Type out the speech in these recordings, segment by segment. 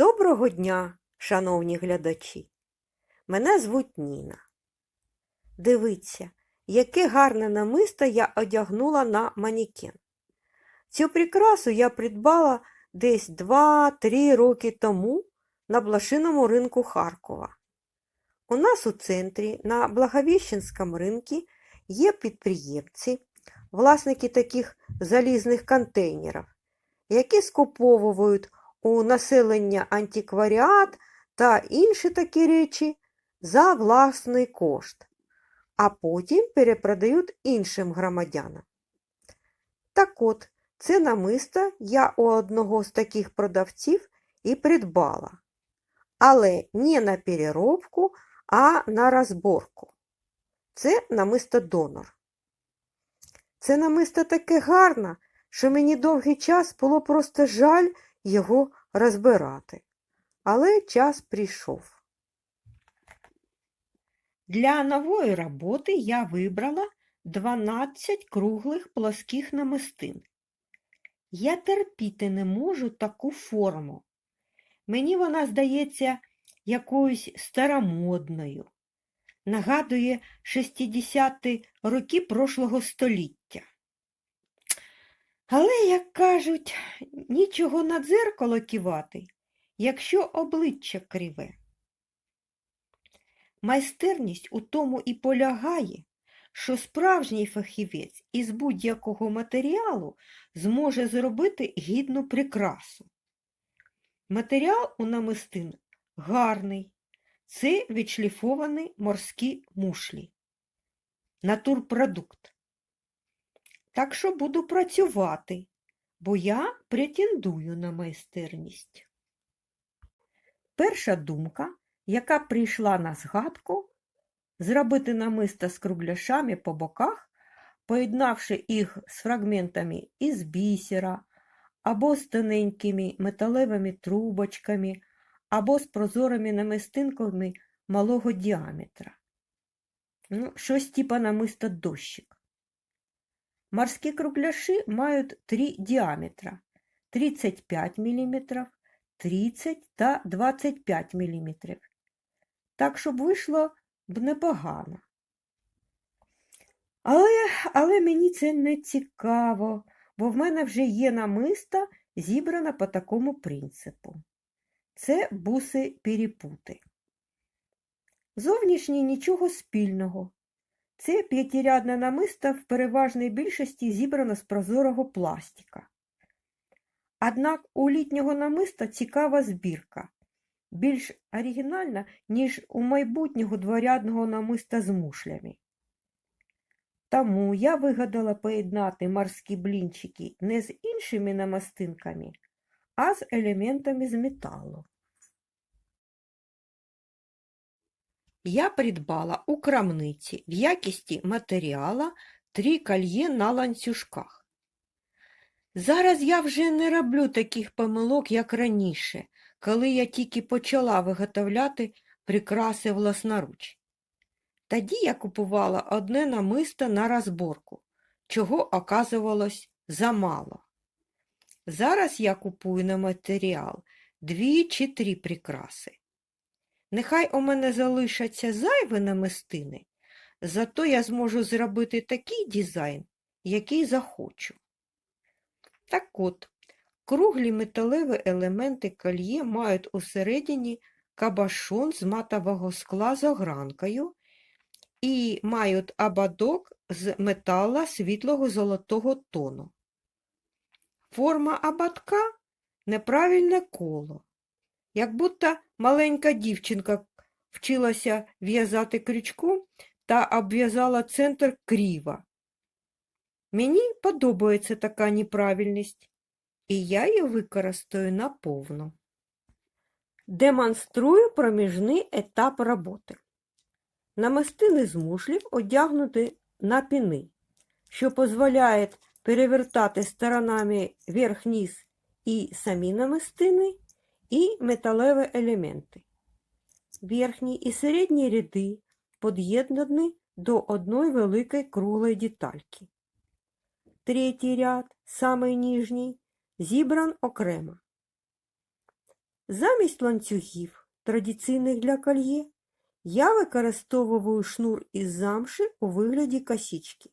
Доброго дня, шановні глядачі! Мене звуть Ніна. Дивіться, яке гарне намисто я одягнула на манікен. Цю прикрасу я придбала десь 2-3 роки тому на блошиному ринку Харкова. У нас у центрі на Благовіщенському ринку є підприємці, власники таких залізних контейнерів, які скуповують у населення антикваріат та інші такі речі за власний кошт, а потім перепродають іншим громадянам. Так от, це намисто я у одного з таких продавців і придбала, але не на переробку, а на розборку. Це намисто донор. Це намисто таке гарне, що мені довгий час було просто жаль його розбирати. Але час прийшов. Для нової роботи я вибрала 12 круглих плоских намистин. Я терпіти не можу таку форму. Мені вона здається якоюсь старомодною. Нагадує 60-ті роки прошлого століття. Але, як кажуть, нічого на дзеркало кивати, якщо обличчя криве. Майстерність у тому і полягає, що справжній фахівець із будь-якого матеріалу зможе зробити гідну прикрасу. Матеріал у намистин гарний, це відшліфовані морські мушлі, натурпродукт. Так що буду працювати, бо я претендую на майстерність. Перша думка, яка прийшла на згадку, зробити намисто з кругляшами по боках, поєднавши їх з фрагментами із бісера, або з тоненькими металевими трубочками, або з прозорими намистинками малого діаметра. Ну, щось типа намисто дощик. Морські кругляші мають три діаметра 35 мм, 30 та 25 мм. Так, щоб вийшло б непогано. Але, але мені це не цікаво, бо в мене вже є намиста, зібрана по такому принципу. Це буси перепути. Зовнішній нічого спільного. Це п'ятирядне намисто в переважній більшості зібрано з прозорого пластика. Однак у літнього намиста цікава збірка, більш оригінальна, ніж у майбутнього дворядного намиста з мушлями. Тому я вигадала поєднати морські блінчики не з іншими намистинками, а з елементами з металу. Я придбала у крамниці в якісті матеріала три кольє на ланцюжках. Зараз я вже не роблю таких помилок, як раніше, коли я тільки почала виготовляти прикраси власноруч. Тоді я купувала одне намисто на розборку, чого оказувалось замало. Зараз я купую на матеріал дві чи три прикраси. Нехай у мене залишаться зайві намистини, зато я зможу зробити такий дизайн, який захочу. Так от, круглі металеві елементи кольє мають усередині кабашон з матового скла з огранкою і мають ободок з метала світлого золотого тону. Форма ободка неправильне коло, як будто маленька дівчинка вчилася в'язати крючком та обв'язала центр криво. Мені подобається така неправильність, і я її використаю наповну. Демонструю проміжний етап роботи. Намистини з мушлів одягнути на піни, що дозволяє перевертати сторонами верх-низ і самі намистини, і металеві елементи. Верхні і середні ряди під'єднані до одної великої круглої детальки. Третій ряд, самий ніжній, зібран окремо. Замість ланцюгів, традиційних для кольє, я використовую шнур із замши у вигляді косічки.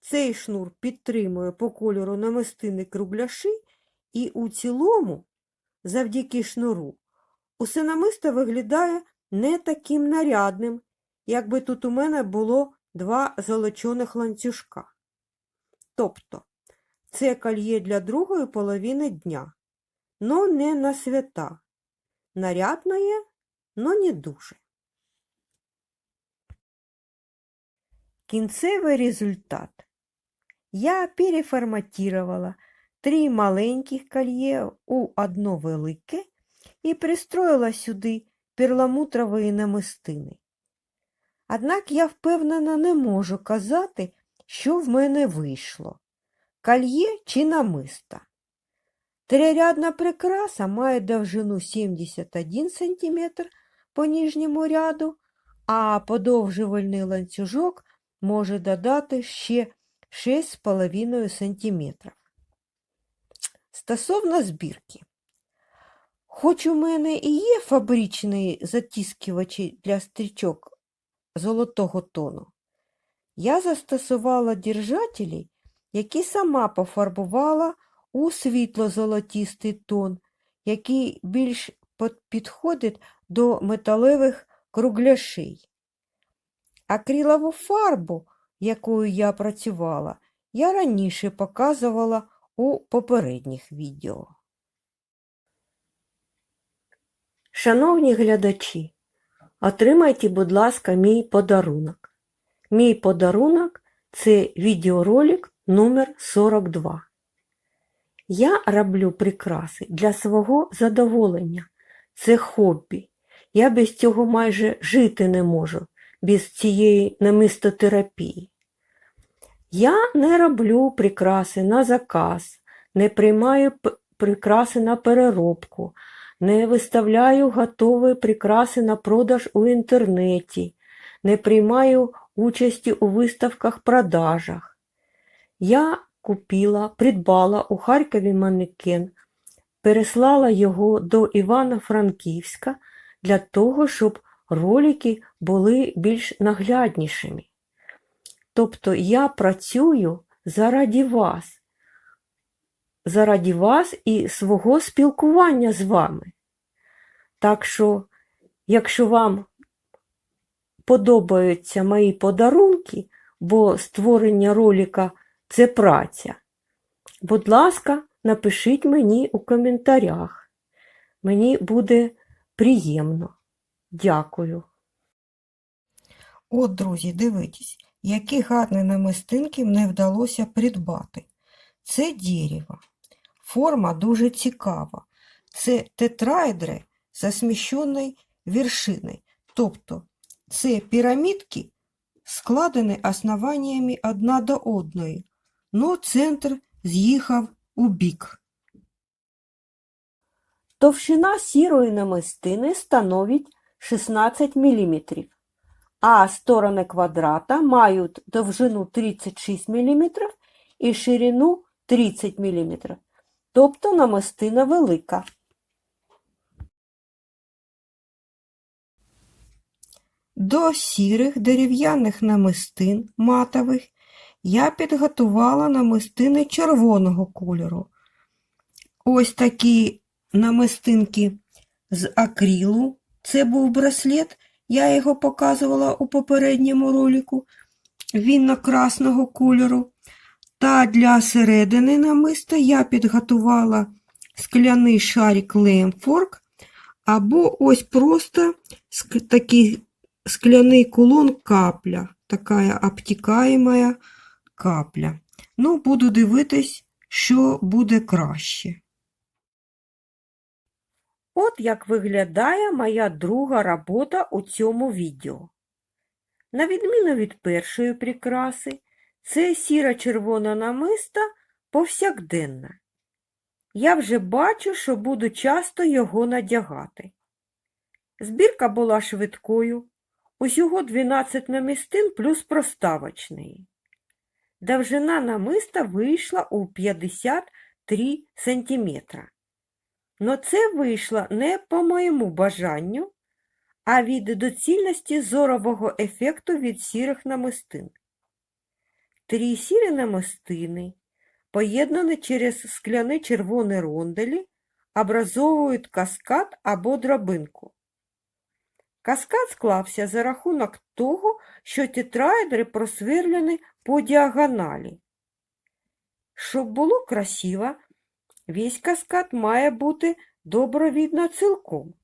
Цей шнур підтримує по кольору намистини кругляші, і у цілому, завдяки шнуру, усе намисто виглядає не таким нарядним, якби тут у мене було два золочених ланцюжка. Тобто, це кольє для другої половини дня, но не на свята. Нарядное, но не дуже. Кінцевий результат. Я переформатировала три маленьких кольє у одно велике і пристроїла сюди перламутрової намистини. Однак я впевнена не можу казати, що в мене вийшло – кольє чи намиста. Трирядна прикраса має довжину 71 см по нижньому ряду, а подовжувальний ланцюжок може додати ще 6,5 см. Стосовно збірки. Хоч у мене і є фабричні затискувачі для стрічок золотого тону, я застосувала держателі, які сама пофарбувала у світло-золотістий тон, який більш підходить до металевих кругляшей. Акрилову фарбу, якою я працювала, я раніше показувала у попередніх відео. Шановні глядачі, отримайте, будь ласка, мій подарунок. Мій подарунок це відеоролик номер 42. Я роблю прикраси для свого задоволення. Це хобі. Я без цього майже жити не можу, без цієї намистотерапії. Я не роблю прикраси на заказ, не приймаю прикраси на переробку, не виставляю готові прикраси на продаж у інтернеті, не приймаю участі у виставках-продажах. Я купила, придбала у Харкові манекен, переслала його до Івано-Франківська для того, щоб ролики були більш нагляднішими. Тобто я працюю заради вас, заради вас і свого спілкування з вами. Так що, якщо вам подобаються мої подарунки, бо створення ролика це праця, будь ласка, напишіть мені у коментарях. Мені буде приємно. Дякую. От, друзі, дивитесь, які гарні намистинки мені вдалося придбати. Це дерево. Форма дуже цікава. Це тетраедри за сміщеною вершиною. Тобто це пірамідки складені основаннями одна до одної, но центр з'їхав у бік. Товщина сірої намистини становить 16 мм, а сторони квадрата мають довжину 36 мм і ширину 30 мм, тобто намистина велика. До сірих дерев'яних намистин матових я підготувала намистини червоного кольору. Ось такі намистинки з акрилу. Це був браслет, я його показувала у попередньому ролику вінно-красного кольору. Та для середини намиста я підготувала скляний шарик Лемфорк, або ось просто такий скляний кулон капля, така обтікаєма капля. Ну, буду дивитись, що буде краще. От як виглядає моя друга робота у цьому відео. На відміну від першої прикраси, це сіро-червона намиста повсякденна. Я вже бачу, що буду часто його надягати. Збірка була швидкою, усього 12 намистин плюс проставочний. Довжина намиста вийшла у 53 см. Но це вийшло не по моєму бажанню, а від доцільності зорового ефекту від сірих намистин. Три сірі намистини, поєднані через скляні червоні ронделі, образовують каскад або драбинку. Каскад склався за рахунок того, що тетраедри просверлені по діагоналі. Щоб було красиво, весь каскад має бути добре видно цілком.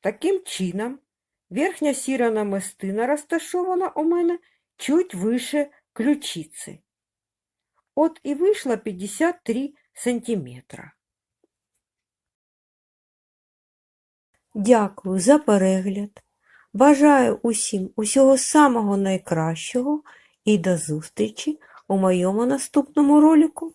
Таким чином, верхня сіра намистина розташована у мене чуть вище ключиці. От і вийшло 53 сантиметра. Дякую за перегляд. Бажаю усім усього самого найкращого і до зустрічі у моєму наступному ролику.